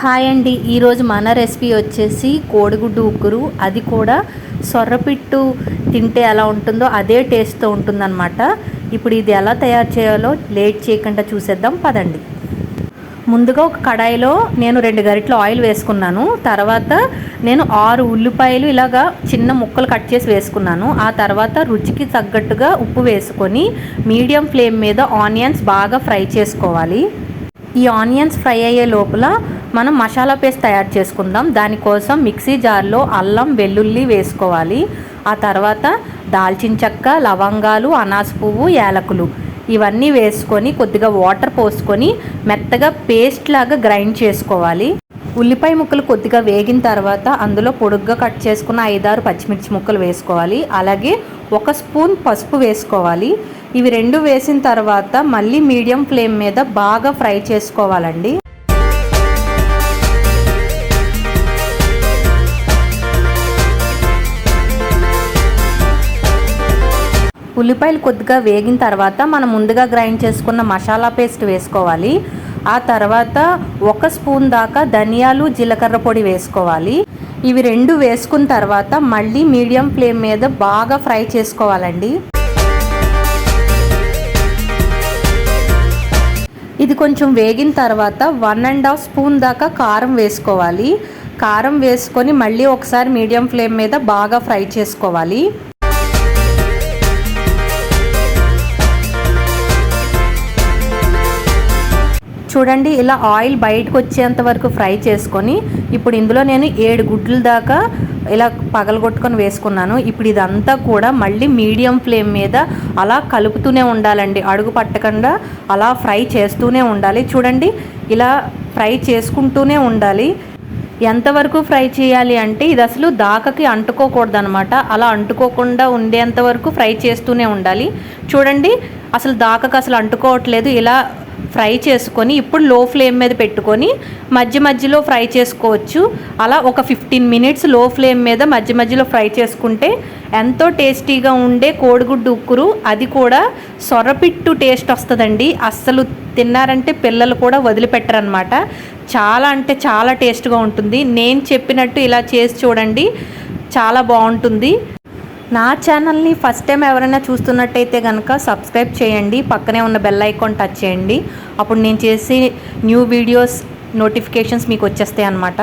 Hi అండి. ఈరోజు మన రెసిపీ వచ్చేసి కోడిగుడ్డు ఉక్కురు. అది కూడా సొర్రపిట్టు తింటే ఎలా ఉంటుందో అదే టేస్ట్తో ఉంటుందన్నమాట. ఇప్పుడు ఇది ఎలా తయారు చేయాలో లేట్ చేయకుండా చూసేద్దాం. పదండి. ముందుగా ఒక కడాయిలో నేను రెండు గరిటెలు ఆయిల్ వేసుకున్నాను. తర్వాత నేను ఆరు ఉల్లిపాయలు ఇలాగా చిన్న ముక్కలు కట్ చేసి వేసుకున్నాను. ఆ తర్వాత రుచికి తగ్గట్టుగా ఉప్పు వేసుకొని మీడియం ఫ్లేమ్ మీద ఆనియన్స్ బాగా ఫ్రై చేసుకోవాలి. ఈ ఆనియన్స్ ఫ్రై అయ్యే లోపల మనం మసాలా పేస్ట్ తయారు చేసుకుందాం. దానికోసం మిక్సీ జార్లో అల్లం వెల్లుల్లి వేసుకోవాలి. ఆ తర్వాత దాల్చిన చెక్క లవంగాలు అనాస పువ్వు యాలకులు ఇవన్నీ వేసుకొని కొద్దిగా వాటర్ పోసుకొని మెత్తగా పేస్ట్ లాగా గ్రైండ్ చేసుకోవాలి. ఉల్లిపాయ ముక్కలు కొద్దిగా వేగిన తర్వాత అందులో పొడుగ్గా కట్ చేసుకున్న ఐదారు పచ్చిమిర్చి ముక్కలు వేసుకోవాలి. అలాగే ఒక స్పూన్ పసుపు వేసుకోవాలి. ఇవి రెండు వేసిన తర్వాత మళ్ళీ మీడియం ఫ్లేమ్ మీద బాగా ఫ్రై చేసుకోవాలండి. ఉల్లిపాయలు కొద్దిగా వేగిన తర్వాత మనం ముందుగా గ్రైండ్ చేసుకున్న మసాలా పేస్ట్ వేసుకోవాలి. ఆ తర్వాత ఒక స్పూన్ దాకా ధనియాలు జీలకర్ర పొడి వేసుకోవాలి. ఇవి రెండు వేసుకున్న తర్వాత మళ్ళీ మీడియం ఫ్లేమ్ మీద బాగా ఫ్రై చేసుకోవాలండి. ఇది కొంచెం వేగిన తర్వాత వన్ అండ్ హాఫ్ స్పూన్ దాకా కారం వేసుకోవాలి. కారం వేసుకొని మళ్ళీ ఒకసారి మీడియం ఫ్లేమ్ మీద బాగా ఫ్రై చేసుకోవాలి. చూడండి ఇలా ఆయిల్ బయటకు వచ్చేంత వరకు ఫ్రై చేసుకొని ఇప్పుడు ఇందులో నేను ఏడు గుడ్లు దాకా ఇలా పగలగొట్టుకొని వేసుకున్నాను. ఇప్పుడు ఇదంతా కూడా మళ్ళీ మీడియం ఫ్లేమ్ మీద అలా కలుపుతూనే ఉండాలండి. అడుగు పట్టకుండా అలా ఫ్రై చేస్తూనే ఉండాలి. చూడండి ఇలా ఫ్రై చేసుకుంటూనే ఉండాలి. ఎంతవరకు ఫ్రై చేయాలి అంటే ఇది అసలు దాకకి అంటుకోకూడదు అనమాట అలా అంటుకోకుండా ఉండేంత వరకు ఫ్రై చేస్తూనే ఉండాలి. చూడండి అసలు దాకకు అసలు అంటుకోవట్లేదు. ఇలా ఫ్రై చేసుకొని ఇప్పుడు లో ఫ్లేమ్ మీద పెట్టుకొని మధ్య మధ్యలో ఫ్రై చేసుకోవచ్చు. అలా ఒక ఫిఫ్టీన్ మినిట్స్లో ఫ్లేమ్ మీద మధ్య మధ్యలో ఫ్రై చేసుకుంటే ఎంతో టేస్టీగా ఉండే కోడిగుడ్డు ఉక్కురు అది కూడా సొరపిట్టు టేస్ట్ వస్తుందండి. అస్సలు తిన్నారంటే పిల్లలు కూడా వదిలిపెట్టరనమాట. చాలా అంటే చాలా టేస్ట్గా ఉంటుంది. నేను చెప్పినట్టు ఇలా చేసి చూడండి చాలా బాగుంటుంది. నా ఛానల్ని ఫస్ట్ టైం ఎవరైనా చూస్తున్నట్టయితే కనుక సబ్స్క్రైబ్ చేయండి. పక్కనే ఉన్న బెల్ ఐకాన్ టచ్ చేయండి. అప్పుడు నేను చేసి న్యూ వీడియోస్ నోటిఫికేషన్స్ మీకు వచ్చేస్తాయి అన్నమాట.